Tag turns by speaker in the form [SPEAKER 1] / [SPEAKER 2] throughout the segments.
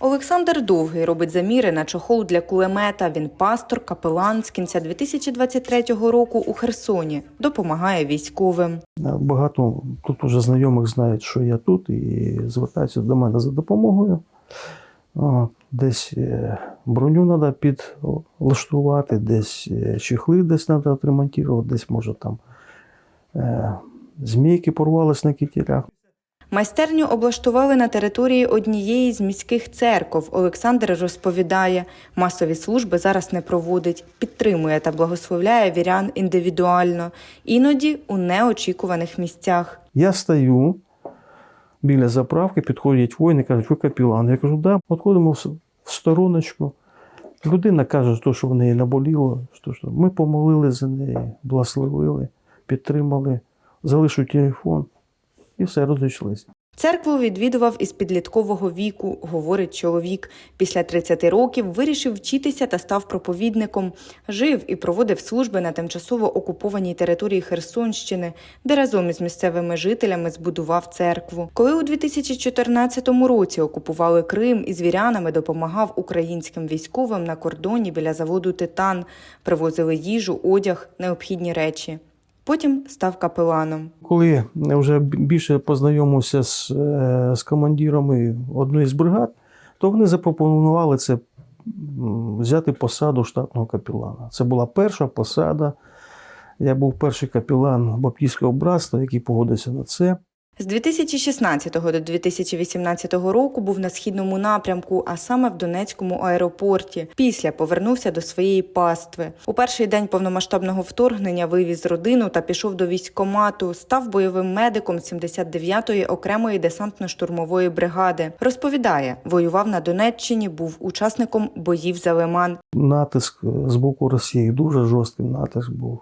[SPEAKER 1] Олександр Довгий робить заміри на чохол для кулемета. Він пастор, капелан з кінця 2023 року у Херсоні. Допомагає військовим.
[SPEAKER 2] Багато тут уже знайомих знають, що я тут, і звертаються до мене за допомогою. Десь е, броню треба підлаштувати, десь е, чехли десь треба отремонтувати, десь може там е, змійки порвались на кітелях.
[SPEAKER 1] Майстерню облаштували на території однієї з міських церков. Олександр розповідає, масові служби зараз не проводить, підтримує та благословляє вірян індивідуально, іноді у неочікуваних місцях.
[SPEAKER 2] Я стою біля заправки, підходять воїни, кажуть, ви капілан. Я кажу, да, відходимо в стороночку. Людина каже, що, в неї наболіло, що ми помолили за неї, благословили, підтримали, залишу телефон і все розійшлися.
[SPEAKER 1] Церкву відвідував із підліткового віку, говорить чоловік. Після 30 років вирішив вчитися та став проповідником. Жив і проводив служби на тимчасово окупованій території Херсонщини, де разом із місцевими жителями збудував церкву. Коли у 2014 році окупували Крим, із вірянами допомагав українським військовим на кордоні біля заводу Титан, привозили їжу, одяг, необхідні речі. Потім став капеланом.
[SPEAKER 2] Коли я вже більше познайомився з, е, з командирами одної з бригад, то вони запропонували це взяти посаду штатного капелана. Це була перша посада. Я був перший капелан Баптійського братства, який погодився на це.
[SPEAKER 1] З 2016 до 2018 року був на східному напрямку, а саме в Донецькому аеропорті. Після повернувся до своєї пастви. У перший день повномасштабного вторгнення вивіз родину та пішов до військкомату. Став бойовим медиком 79-ї окремої десантно-штурмової бригади. Розповідає, воював на Донеччині, був учасником боїв за Лиман.
[SPEAKER 2] Натиск з боку Росії дуже жорсткий натиск був.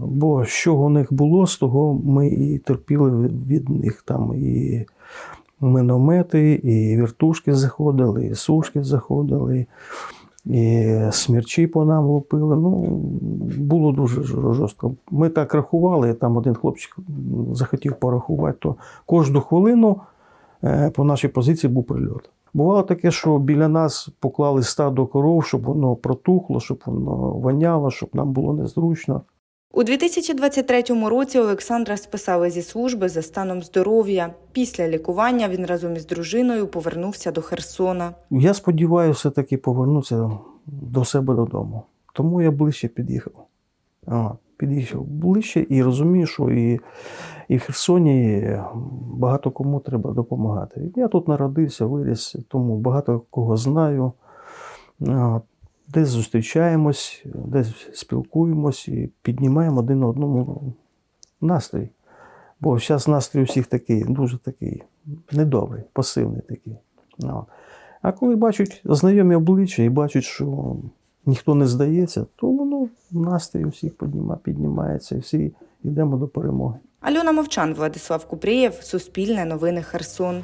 [SPEAKER 2] Бо що у них було, з того ми і терпіли від них там і міномети, і вертушки заходили, і сушки заходили, і смерчі по нам лупили. Ну, було дуже жорстко. Ми так рахували, там один хлопчик захотів порахувати, то кожну хвилину е, по нашій позиції був прильот. Бувало таке, що біля нас поклали стадо коров, щоб воно протухло, щоб воно воняло, щоб нам було незручно.
[SPEAKER 1] У 2023 році Олександра списали зі служби за станом здоров'я. Після лікування він разом із дружиною повернувся до Херсона.
[SPEAKER 2] Я сподіваюся таки повернутися до себе додому. Тому я ближче під'їхав. Під'їхав ближче і розумію, що і, і в Херсоні багато кому треба допомагати. Я тут народився, виріс, тому багато кого знаю. Десь зустрічаємось, десь спілкуємось і піднімаємо один одному настрій. Бо зараз настрій у всіх такий, дуже такий недобрий, пасивний такий. Ну, А коли бачать знайомі обличчя і бачать, що ніхто не здається, то воно настрій у всіх підніма, піднімається і всі йдемо до перемоги.
[SPEAKER 1] Альона Мовчан, Владислав Купрієв, Суспільне новини Херсон.